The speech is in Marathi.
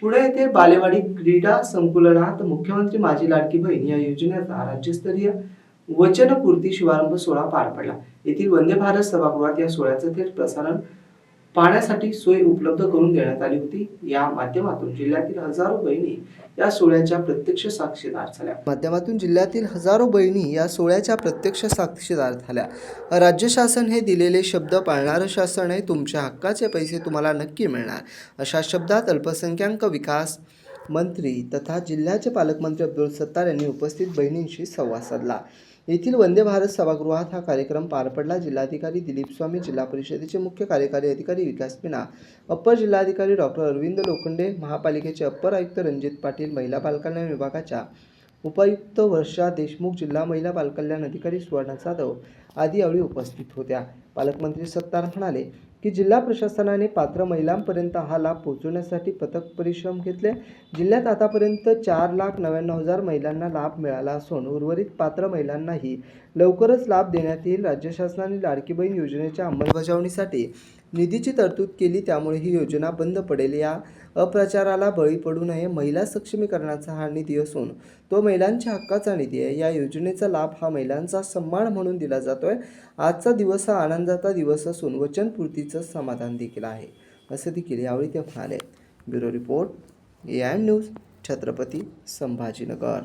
पुणे येथे बालेवाडी क्रीडा संकुलनात मुख्यमंत्री माझी लाडकी बहीण या योजनेचा राज्यस्तरीय वचनपूर्ती शुभारंभ सोहळा पार पडला. येथील वंदे भारत सभागृहात या सोहळ्याचं थेट प्रसारण पाहण्यासाठी सोय उपलब्ध करून देण्यात आली होती. या माध्यमातून जिल्ह्यातील हजारो बहिणी या सोहळ्याच्या प्रत्यक्ष साक्षीदार झाल्या. माध्यमातून जिल्ह्यातील हजारो बहिणी या सोहळ्याच्या प्रत्यक्ष साक्षीदार झाल्या. राज्य शासन हे दिलेले शब्द पाळणारं शासन आहे. तुमच्या हक्काचे पैसे तुम्हाला नक्की मिळणार. अशा शब्दात अल्पसंख्याक विकास मंत्री तथा जिल्ह्याचे पालकमंत्री अब्दुल सत्तार यांनी उपस्थित बहिणींशी संवाद साधला. येथील वंदे भारत सभागृहात हा कार्यक्रम पार पडला. जिल्हाधिकारी दिलीप स्वामी जिल्हा परिषदेचे मुख्य कार्यकारी अधिकारी विकास पिना अप्पर जिल्हाधिकारी डॉक्टर अरविंद लोखंडे महापालिकेचे अप्पर आयुक्त रणजित पाटील महिला बालकल्याण विभागाच्या उपायुक्त वर्षा देशमुख जिल्हा महिला बालकल्याण अधिकारी सुवर्णा जाधव आदी यावेळी उपस्थित होत्या. पालकमंत्री सत्तार म्हणाले की जिल्हा प्रशासनाने पात्र महिलांपर्यंत हा लाभ पोहोचवण्यासाठी पथक परिश्रम घेतले. जिल्ह्यात आतापर्यंत चार लाख नव्याण्णव हजार महिलांना लाभ मिळाला असून उर्वरित पात्र महिलांनाही लवकरच लाभ देण्यात येईल. राज्य शासनाने लाडकी बहीण योजनेच्या अंमलबजावणीसाठी निधीची तरतूद केली त्यामुळे ही योजना बंद पडेल. या अप्रचाराला बळी पडू नये. महिला सक्षमीकरणाचा हा निधी असून तो महिलांच्या हक्काचा निधी आहे. या योजनेचा लाभ हा महिलांचा सन्मान म्हणून दिला जातोय. आजचा दिवस हा आनंदाचा दिवस असून वचनपूर्तीचा समाधान देखील आहे. असं देखील यावेळी ते म्हणाले. Bureau report A I news Chhatrapati Sambhajinagar.